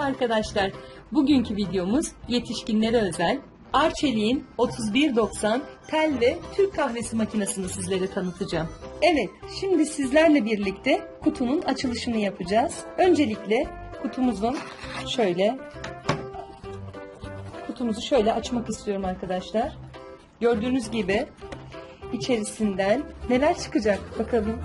arkadaşlar. Bugünkü videomuz yetişkinlere özel. Arçelik'in 3190 tel ve Türk kahvesi makinesini sizlere tanıtacağım. Evet, şimdi sizlerle birlikte kutunun açılışını yapacağız. Öncelikle kutumuzun şöyle kutumuzu şöyle açmak istiyorum arkadaşlar. Gördüğünüz gibi içerisinden neler çıkacak bakalım.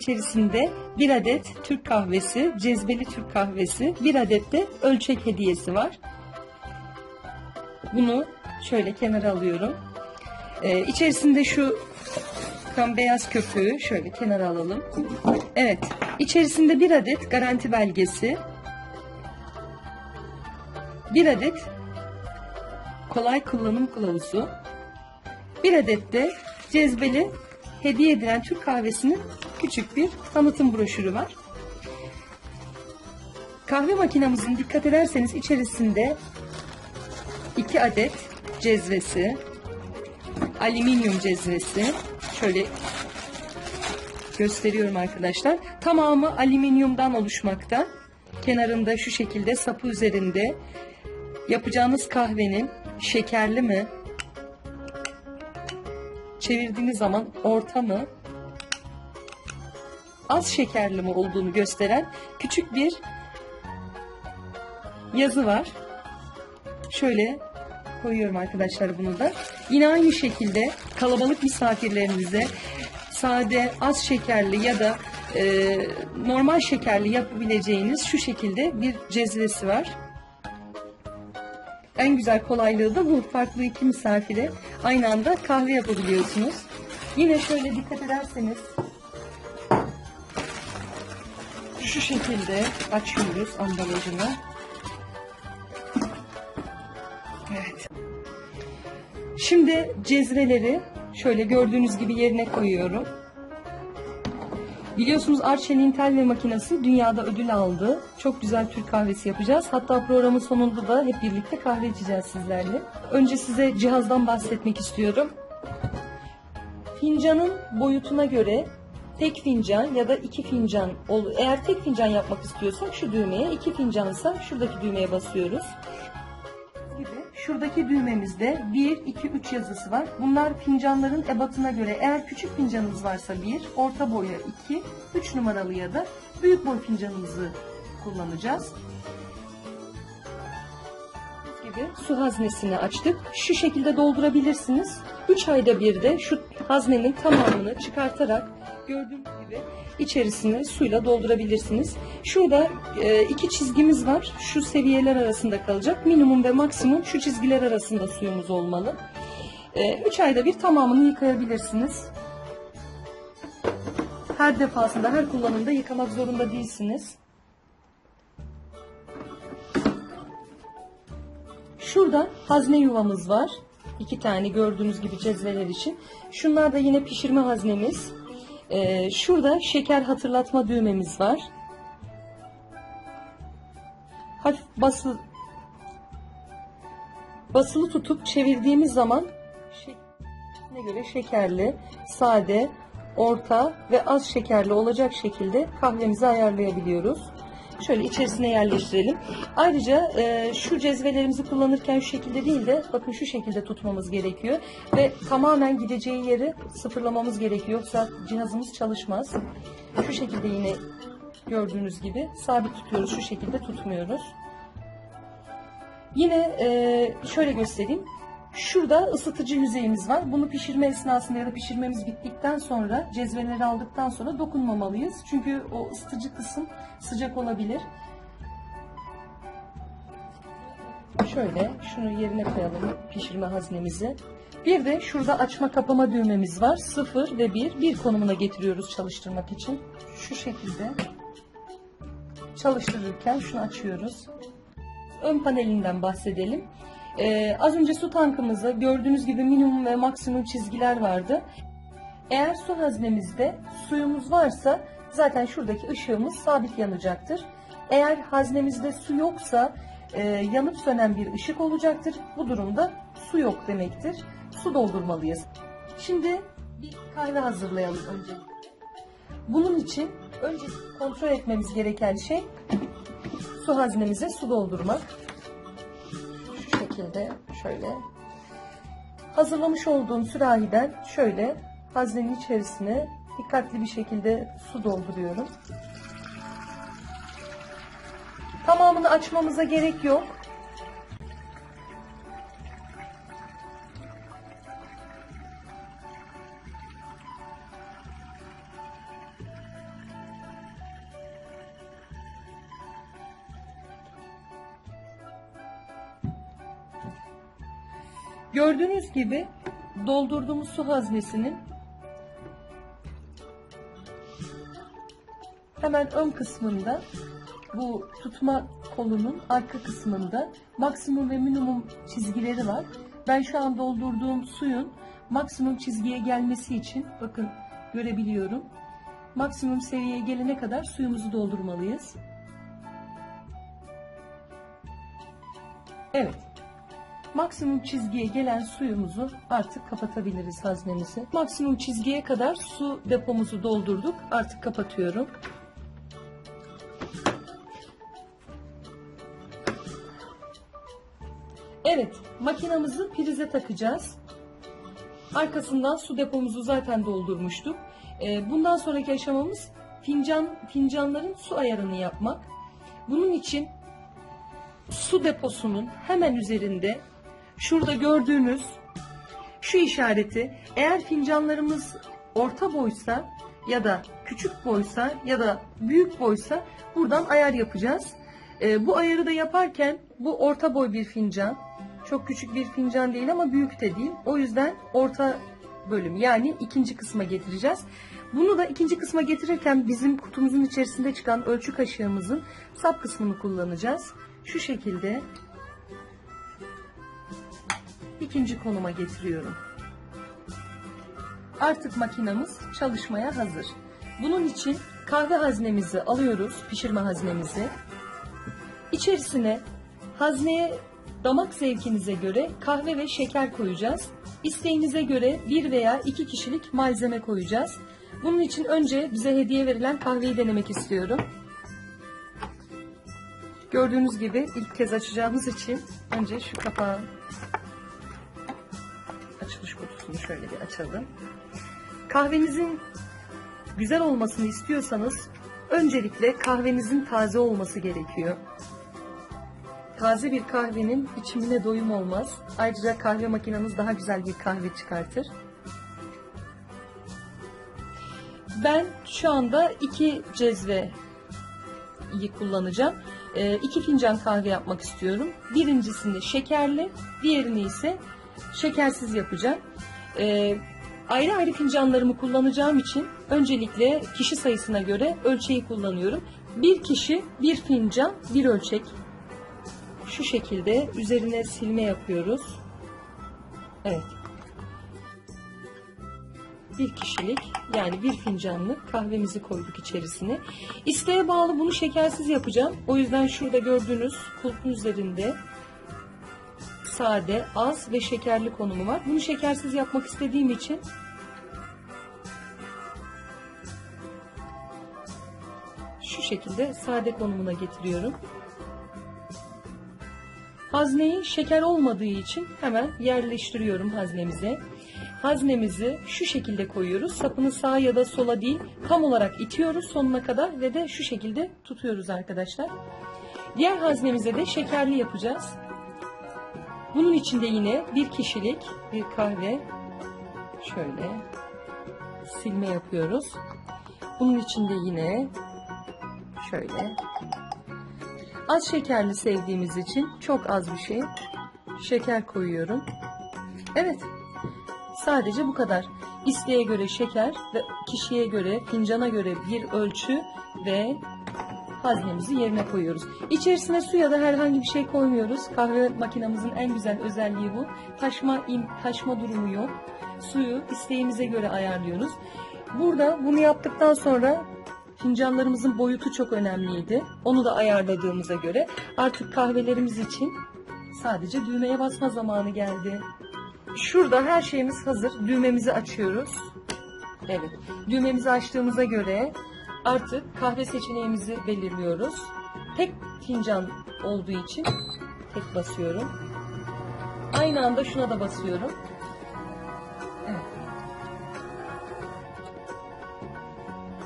İçerisinde bir adet Türk kahvesi, cezveli Türk kahvesi, bir adet de ölçek hediyesi var. Bunu şöyle kenara alıyorum. Ee, içerisinde şu kan beyaz köpüğü şöyle kenara alalım. Evet, içerisinde bir adet garanti belgesi, bir adet kolay kullanım kılavuzu, bir adet de cezveli hediye edilen Türk kahvesinin küçük bir tanıtım broşürü var. Kahve makinamızın dikkat ederseniz içerisinde iki adet cezvesi, alüminyum cezvesi, şöyle gösteriyorum arkadaşlar. Tamamı alüminyumdan oluşmakta. Kenarında şu şekilde sapı üzerinde yapacağınız kahvenin şekerli mi, çevirdiğiniz zaman orta mı, az şekerli mi olduğunu gösteren küçük bir yazı var. Şöyle koyuyorum arkadaşlar bunu da. Yine aynı şekilde kalabalık misafirlerinize sade, az şekerli ya da e, normal şekerli yapabileceğiniz şu şekilde bir cezvesi var. En güzel kolaylığı da bu. Farklı iki misafire aynı anda kahve yapabiliyorsunuz. Yine şöyle dikkat ederseniz şu şekilde açıyoruz ambalajını. Evet. Şimdi cezveleri şöyle gördüğünüz gibi yerine koyuyorum. Biliyorsunuz Arçelik'in tel ve makinesi dünyada ödül aldı. Çok güzel Türk kahvesi yapacağız. Hatta programın sonunda da hep birlikte kahve içeceğiz sizlerle. Önce size cihazdan bahsetmek istiyorum. Fincanın boyutuna göre tek fincan ya da iki fincan ol. Eğer tek fincan yapmak istiyorsak şu düğmeye, iki fincansa şuradaki düğmeye basıyoruz gibi şuradaki düğmemizde 1, 2, 3 yazısı var. Bunlar fincanların ebatına göre eğer küçük fincanınız varsa 1, orta boya 2, 3 numaralı ya da büyük boy fincanımızı kullanacağız. gibi su haznesini açtık. Şu şekilde doldurabilirsiniz. 3 ayda bir de şu haznenin tamamını çıkartarak gördüğünüz gibi içerisine suyla doldurabilirsiniz. Şurada e, iki çizgimiz var. Şu seviyeler arasında kalacak. Minimum ve maksimum şu çizgiler arasında suyumuz olmalı. 3 ayda bir tamamını yıkayabilirsiniz. Her defasında, her kullanımda yıkamak zorunda değilsiniz. Şurada hazne yuvamız var. İki tane gördüğünüz gibi cezveler için. Şunlar da yine pişirme haznemiz. Ee, şurada şeker hatırlatma düğmemiz var. Hafif bası, basılı tutup çevirdiğimiz zaman şekline göre şekerli, sade, orta ve az şekerli olacak şekilde kahvemizi ayarlayabiliyoruz. Şöyle içerisine yerleştirelim. Ayrıca e, şu cezvelerimizi kullanırken şu şekilde değil de bakın şu şekilde tutmamız gerekiyor. Ve tamamen gideceği yeri sıfırlamamız gerekiyor. Yoksa cihazımız çalışmaz. Şu şekilde yine gördüğünüz gibi sabit tutuyoruz. Şu şekilde tutmuyoruz. Yine e, şöyle göstereyim. Şurada ısıtıcı yüzeyimiz var. Bunu pişirme esnasında ya da pişirmemiz bittikten sonra cezveleri aldıktan sonra dokunmamalıyız. Çünkü o ısıtıcı kısım sıcak olabilir. Şöyle şunu yerine koyalım pişirme haznemizi. Bir de şurada açma kapama düğmemiz var. 0 ve 1. Bir konumuna getiriyoruz çalıştırmak için. Şu şekilde çalıştırırken şunu açıyoruz. Ön panelinden bahsedelim. Ee, az önce su tankımızda gördüğünüz gibi minimum ve maksimum çizgiler vardı. Eğer su haznemizde suyumuz varsa zaten şuradaki ışığımız sabit yanacaktır. Eğer haznemizde su yoksa e, yanıp sönen bir ışık olacaktır. Bu durumda su yok demektir. Su doldurmalıyız. Şimdi bir kahve hazırlayalım önce. Bunun için önce kontrol etmemiz gereken şey su haznemize su doldurmak. Şekilde şöyle. Hazırlamış olduğum sürahiden şöyle haznenin içerisine dikkatli bir şekilde su dolduruyorum. Tamamını açmamıza gerek yok. Gördüğünüz gibi doldurduğumuz su haznesinin hemen ön kısmında bu tutma kolunun arka kısmında maksimum ve minimum çizgileri var. Ben şu an doldurduğum suyun maksimum çizgiye gelmesi için bakın görebiliyorum. Maksimum seviyeye gelene kadar suyumuzu doldurmalıyız. Evet. Maksimum çizgiye gelen suyumuzu artık kapatabiliriz haznemizi. Maksimum çizgiye kadar su depomuzu doldurduk. Artık kapatıyorum. Evet, makinamızı prize takacağız. Arkasından su depomuzu zaten doldurmuştuk. Ee, Bundan sonraki aşamamız fincan fincanların su ayarını yapmak. Bunun için su deposunun hemen üzerinde şurada gördüğünüz şu işareti eğer fincanlarımız orta boysa ya da küçük boysa ya da büyük boysa buradan ayar yapacağız. Ee, bu ayarı da yaparken bu orta boy bir fincan. Çok küçük bir fincan değil ama büyük de değil. O yüzden orta bölüm yani ikinci kısma getireceğiz. Bunu da ikinci kısma getirirken bizim kutumuzun içerisinde çıkan ölçü kaşığımızın sap kısmını kullanacağız. Şu şekilde ikinci konuma getiriyorum. Artık makinamız çalışmaya hazır. Bunun için kahve haznemizi alıyoruz, pişirme haznemizi. İçerisine hazneye damak zevkinize göre kahve ve şeker koyacağız. İsteğinize göre bir veya iki kişilik malzeme koyacağız. Bunun için önce bize hediye verilen kahveyi denemek istiyorum. Gördüğünüz gibi ilk kez açacağımız için önce şu kapağı kutusunu şöyle bir açalım. Kahvenizin güzel olmasını istiyorsanız öncelikle kahvenizin taze olması gerekiyor. Taze bir kahvenin içimine doyum olmaz. Ayrıca kahve makineniz daha güzel bir kahve çıkartır. Ben şu anda iki cezve kullanacağım. Ee, iki fincan kahve yapmak istiyorum. Birincisini şekerli, diğerini ise şekersiz yapacağım. Ee, ayrı ayrı fincanlarımı kullanacağım için öncelikle kişi sayısına göre ölçeği kullanıyorum. Bir kişi bir fincan bir ölçek. Şu şekilde üzerine silme yapıyoruz. Evet. Bir kişilik yani bir fincanlık kahvemizi koyduk içerisine. İsteğe bağlı bunu şekersiz yapacağım. O yüzden şurada gördüğünüz kulpun üzerinde sade, az ve şekerli konumu var. Bunu şekersiz yapmak istediğim için şu şekilde sade konumuna getiriyorum. Hazneyi şeker olmadığı için hemen yerleştiriyorum haznemize. Haznemizi şu şekilde koyuyoruz. Sapını sağa ya da sola değil tam olarak itiyoruz sonuna kadar ve de şu şekilde tutuyoruz arkadaşlar. Diğer haznemize de şekerli yapacağız. Bunun içinde yine bir kişilik bir kahve şöyle silme yapıyoruz. Bunun içinde yine şöyle az şekerli sevdiğimiz için çok az bir şey şeker koyuyorum. Evet. Sadece bu kadar. İsteğe göre şeker ve kişiye göre, fincana göre bir ölçü ve haznemizi yerine koyuyoruz. İçerisine su ya da herhangi bir şey koymuyoruz. Kahve makinamızın en güzel özelliği bu. Taşma in, taşma durumu yok. Suyu isteğimize göre ayarlıyoruz. Burada bunu yaptıktan sonra fincanlarımızın boyutu çok önemliydi. Onu da ayarladığımıza göre artık kahvelerimiz için sadece düğmeye basma zamanı geldi. Şurada her şeyimiz hazır. Düğmemizi açıyoruz. Evet. Düğmemizi açtığımıza göre artık kahve seçeneğimizi belirliyoruz. Tek fincan olduğu için tek basıyorum. Aynı anda şuna da basıyorum.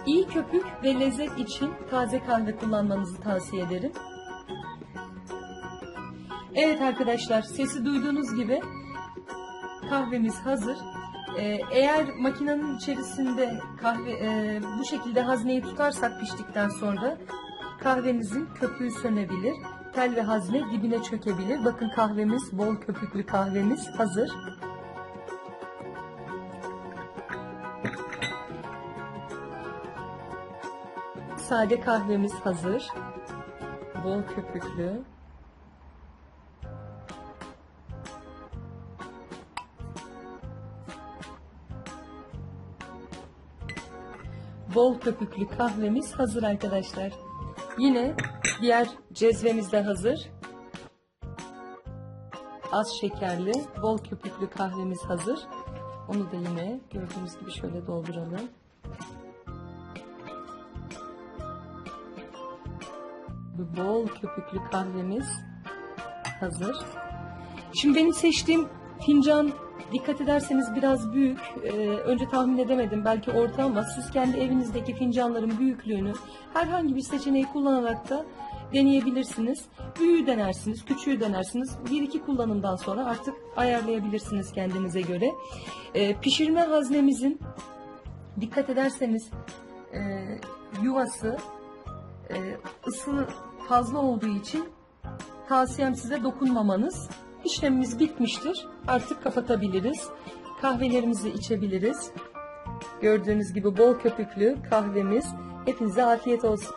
İyi köpük ve lezzet için taze kahve kullanmanızı tavsiye ederim. Evet arkadaşlar sesi duyduğunuz gibi kahvemiz hazır. Ee, eğer makinenin içerisinde kahve e, bu şekilde hazneyi tutarsak piştikten sonra kahvemizin köpüğü sönebilir. Tel ve hazne dibine çökebilir. Bakın kahvemiz bol köpüklü kahvemiz hazır. Sade kahvemiz hazır. Bol köpüklü. Bol köpüklü kahvemiz hazır arkadaşlar. Yine diğer cezvemiz de hazır. Az şekerli, bol köpüklü kahvemiz hazır. Onu da yine gördüğünüz gibi şöyle dolduralım. Bu bol köpüklü kahvemiz hazır. Şimdi benim seçtiğim fincan dikkat ederseniz biraz büyük. Ee, önce tahmin edemedim belki orta ama siz kendi evinizdeki fincanların büyüklüğünü herhangi bir seçeneği kullanarak da deneyebilirsiniz. Büyüğü denersiniz, küçüğü denersiniz. Bir iki kullanımdan sonra artık ayarlayabilirsiniz kendinize göre. Ee, pişirme haznemizin dikkat ederseniz e, yuvası e, ısı fazla olduğu için tavsiyem size dokunmamanız. İşlemimiz bitmiştir. Artık kapatabiliriz. Kahvelerimizi içebiliriz. Gördüğünüz gibi bol köpüklü kahvemiz. Hepinize afiyet olsun.